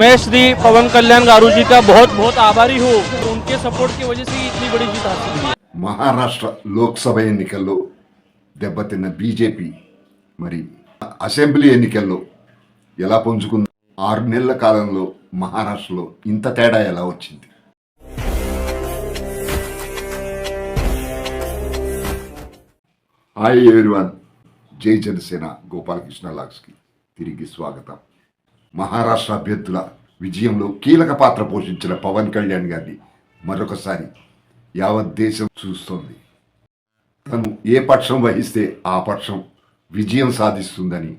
मैं श्री पवन कल्याण गारू जी का बहुत बहुत आभारी हूँ उनके सपोर्ट की वजह से ही इतनी बड़ी जीत हासिल हुई है మహారాష్ట్ర లోక్సభ ఎన్నికల్లో దెబ్బతిన్న బీజేపీ మరి అసెంబ్లీ ఎన్నికల్లో ఎలా పుంజుకుంది ఆరు నెలల కాలంలో మహారాష్ట్రలో ఇంత తేడా ఎలా వచ్చింది హాయ్ ఎవరివన్ జై జనసేన గోపాలకృష్ణ లాక్స్కి తిరిగి స్వాగతం మహారాష్ట్ర అభ్యర్థుల విజయంలో కీలక పాత్ర పోషించిన పవన్ కళ్యాణ్ గారిని మరొకసారి యావత్ దేశం చూస్తోంది. తను ఏ పక్షం వహిస్తే ఆ పక్షం విజయం సాధిస్తుందని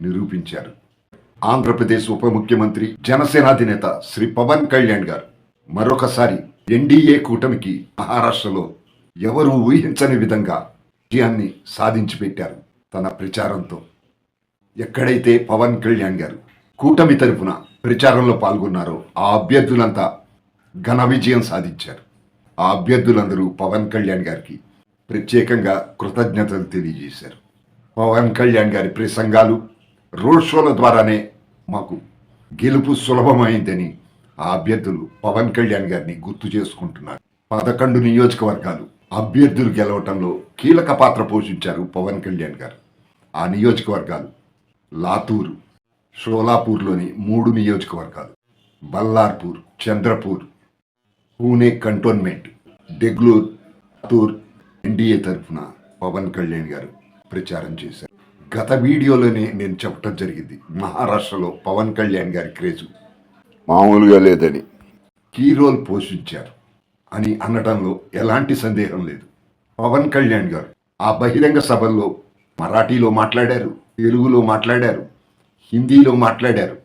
నిరూపించారు. ఆంధ్రప్రదేశ్ ఉప ముఖ్యమంత్రి జనసేన అధినేత శ్రీ పవన్ కళ్యాణ్ గారు మరొకసారి ఎన్డీఏ కూటమికి మహారాష్ట్రలో ఎవరు ఊహించని విధంగా విజయాన్ని సాధించి పెట్టారు తన ప్రచారంతో. ఎక్కడైతే పవన్ కళ్యాణ్ గారు కూటమి తరపున ప్రచారంలో పాల్గొన్నారు ఆ అభ్యర్థులంతా ఘన విజయం సాధించారు. ఆ అభ్యర్థులందరూ పవన్ కళ్యాణ్ గారికి ప్రత్యేకంగా కృతజ్ఞతలు తెలియజేశారు. పవన్ కళ్యాణ్ గారి ప్రసంగాలు రోడ్ షోల ద్వారానే మాకు గెలుపు సులభమైందని ఆ అభ్యర్థులు పవన్ కళ్యాణ్ గారిని గుర్తు చేసుకుంటున్నారు. పదకొండు నియోజకవర్గాలు అభ్యర్థులు గెలవటంలో కీలక పాత్ర పోషించారు పవన్ కళ్యాణ్ గారు. ఆ నియోజకవర్గాలు లాతూరు షోలాపూర్లోని మూడు నియోజకవర్గాలు. బల్లార్పూర్ చంద్రపూర్ పూణే కంటోన్మెంట్ డెగ్లూర్ తూర్ ఎన్డీఏ తరఫున పవన్ కళ్యాణ్ గారు ప్రచారం చేశారు. గత వీడియోలోనే నేను చెప్పడం జరిగింది. మహారాష్ట్రలో పవన్ కళ్యాణ్ గారి క్రేజు. మామూలుగా లేదని. కీ రోల్ పోషించారు అని అనడంలో ఎలాంటి సందేహం లేదు. పవన్ కళ్యాణ్ గారు ఆ బహిరంగ సభల్లో మరాఠీలో మాట్లాడారు తెలుగులో మాట్లాడారు హిందీలో మాట్లాడారు.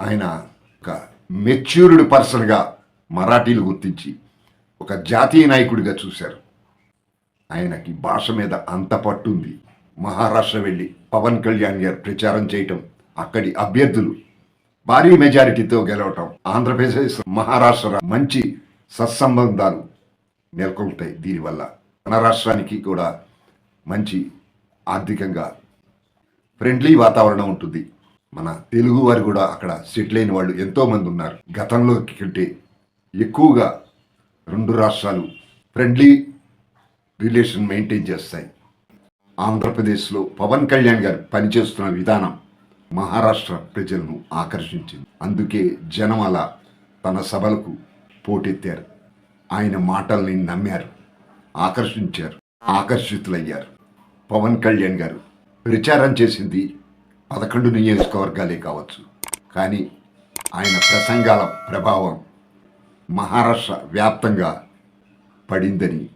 ఆయన ఒక మెచ్యూర్డ్ పర్సన్గా మరాఠీలు గుర్తించి ఒక జాతీయ నాయకుడిగా చూశారు. ఆయనకి భాష మీద అంత పట్టుంది. మహారాష్ట్ర వెళ్ళి పవన్ కళ్యాణ్ గారు ప్రచారం చేయటం అక్కడి అభ్యర్థులు భారీ మెజారిటీతో గెలవటం ఆంధ్రప్రదేశ్ మహారాష్ట్ర మంచి సత్సంబంధాలు నెలకొల్తాయి. దీనివల్ల మన రాష్ట్రానికి కూడా మంచి ఆర్థికంగా ఫ్రెండ్లీ వాతావరణం ఉంటుంది. మన తెలుగు వారు కూడా అక్కడ సెటిల్ అయిన వాళ్ళు ఎంతోమంది ఉన్నారు. గతంలో కంటే ఎక్కువగా రెండు రాష్ట్రాలు ఫ్రెండ్లీ రిలేషన్ మెయింటైన్ చేస్తాయి. ఆంధ్రప్రదేశ్లో పవన్ కళ్యాణ్ గారు పనిచేస్తున్న విధానం మహారాష్ట్ర ప్రజలను ఆకర్షించింది. అందుకే జనం అలా తన సభలకు పోటెత్తారు. ఆయన మాటల్ని నమ్మారు. ఆకర్షించారు. ఆకర్షితులయ్యారు. పవన్ కళ్యాణ్ గారు ప్రచారం చేసింది పదకొండు నియోజకవర్గాలే కావచ్చు. కానీ ఆయన ప్రసంగాల ప్రభావం మహారాష్ట్ర వ్యాప్తంగా పడిందని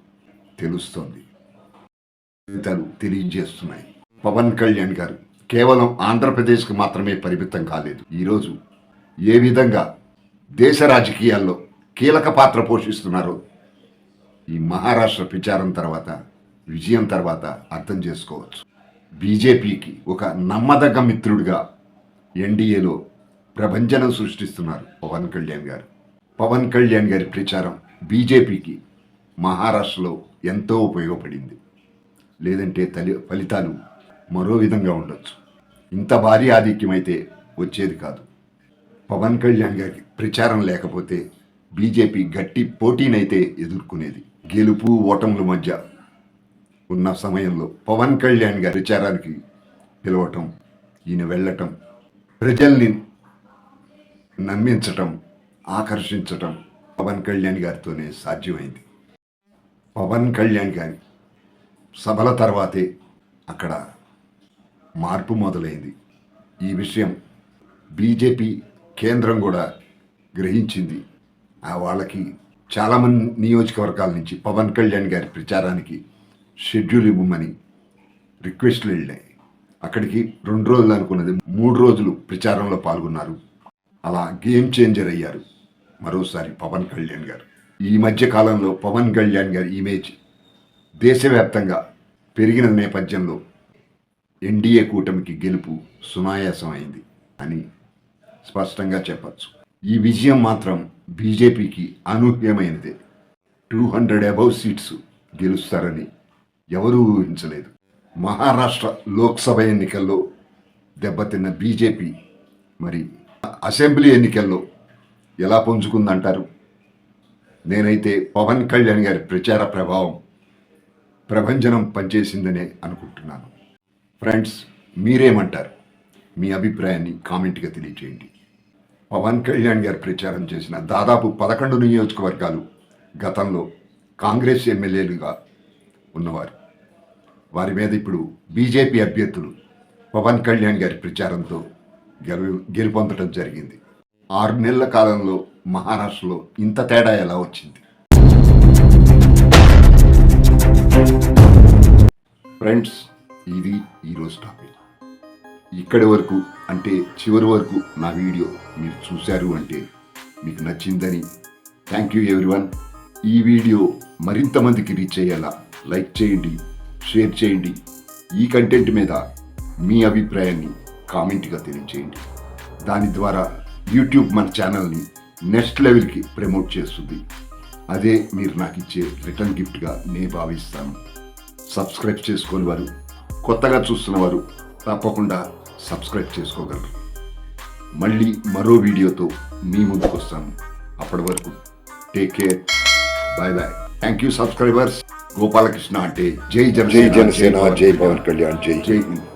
తెలుస్తోంది. తెలియజేస్తున్నాయి. పవన్ కళ్యాణ్ గారు కేవలం ఆంధ్రప్రదేశ్కు మాత్రమే పరిమితం కాలేదు. ఈరోజు ఏ విధంగా దేశ రాజకీయాల్లో కీలక పాత్ర పోషిస్తున్నారో ఈ మహారాష్ట్ర ప్రచారం తర్వాత విజయం తర్వాత అర్థం చేసుకోవచ్చు. బీజేపీకి ఒక నమ్మదగ్గ మిత్రుడిగా ఎన్డీఏలో ప్రభంజనం సృష్టిస్తున్నారు పవన్ కళ్యాణ్ గారు. పవన్ కళ్యాణ్ గారి ప్రచారం బీజేపీకి మహారాష్ట్రలో ఎంతో ఉపయోగపడింది. లేదంటే తలి ఫలితాలు మరో విధంగా ఉండొచ్చు. ఇంత భారీ ఆధిక్యం అయితే వచ్చేది కాదు. పవన్ కళ్యాణ్ గారికి ప్రచారం లేకపోతే బీజేపీ గట్టి పోటీనైతే ఎదుర్కొనేది. గెలుపు ఓటముల మధ్య ఉన్న సమయంలో పవన్ కళ్యాణ్ గారి ప్రచారానికి పిలవటం ఈయన వెళ్ళటం ప్రజల్ని నమ్మించటం ఆకర్షించటం పవన్ కళ్యాణ్ గారితోనే సాధ్యమైంది. పవన్ కళ్యాణ్ గారి సభల తర్వాతే అక్కడ మార్పు మొదలైంది. ఈ విషయం బీజేపీ కేంద్రం కూడా గ్రహించింది. ఆ వాళ్ళకి చాలామంది నియోజకవర్గాల నుంచి పవన్ కళ్యాణ్ గారి ప్రచారానికి షెడ్యూల్ ఇవ్వమని రిక్వెస్ట్లు వెళ్ళాయి. అక్కడికి రెండు రోజులు అనుకున్నది మూడు రోజులు ప్రచారంలో పాల్గొన్నారు. అలా గేమ్ చేంజర్ అయ్యారు. మరోసారి పవన్ కళ్యాణ్ గారు. ఈ మధ్య కాలంలో పవన్ కళ్యాణ్ గారి ఇమేజ్ దేశవ్యాప్తంగా పెరిగిన నేపథ్యంలో ఎన్డీఏ కూటమికి గెలుపు సునాయాసం అయింది అని స్పష్టంగా చెప్పచ్చు. ఈ విజయం మాత్రం బీజేపీకి అనూహ్యమైనదే. టూ హండ్రెడ్ అబౌవ్ సీట్స్ గెలుస్తారని ఎవరూ ఊహించలేదు. మహారాష్ట్ర లోక్సభ ఎన్నికల్లో దెబ్బతిన్న బీజేపీ మరి అసెంబ్లీ ఎన్నికల్లో ఎలా పుంజుకుందంటారు? నేనైతే పవన్ కళ్యాణ్ గారి ప్రచార ప్రభావం ప్రభంజనం పనిచేసిందనే అనుకుంటున్నాను. ఫ్రెండ్స్ మీరేమంటారు? మీ అభిప్రాయాన్ని కామెంట్గా తెలియజేయండి పవన్ కళ్యాణ్ గారు ప్రచారం చేసిన దాదాపు పదకొండు నియోజకవర్గాలు గతంలో కాంగ్రెస్ ఎమ్మెల్యేలుగా ఉన్నవారు. వారి మీద ఇప్పుడు బీజేపీ అభ్యర్థులు పవన్ కళ్యాణ్ గారి ప్రచారంతో గెలు గెలుపొందడం జరిగింది. ఆరు నెలల కాలంలో మహారాష్ట్రలో ఇంత తేడా ఎలా వచ్చింది? ఫ్రెండ్స్ ఇది ఈరోజు టాపిక్. ఇక్కడి వరకు అంటే చివరి వరకు నా వీడియో మీరు చూశారు అంటే మీకు నచ్చిందని థ్యాంక్ యూ ఎవ్రీవన్. ఈ వీడియో మరింత మందికి రీచ్ అయ్యేలా లైక్ చేయండి షేర్ చేయండి. ఈ కంటెంట్ మీద మీ అభిప్రాయాన్ని కామెంట్గా తెలియచేయండి దాని ద్వారా యూట్యూబ్ మన ఛానల్ని నెక్స్ట్ లెవెల్కి ప్రమోట్ చేస్తుంది. అదే మీరు నాకు ఇచ్చే రిటర్న్ గిఫ్ట్గా నేను భావిస్తాను. సబ్స్క్రైబ్ చేసుకొని వారు కొత్తగా చూస్తున్న వారు తప్పకుండా సబ్స్క్రైబ్ చేసుకోగలరు. మళ్ళీ మరో వీడియోతో మీ ముందుకు వస్తాను అప్పటి వరకు take care. Bye bye. Thank you subscribers. Gopalakrishna అంటే జై జన జై జనసేన జై పవన్ కళ్యాణ్ జై జై హింద్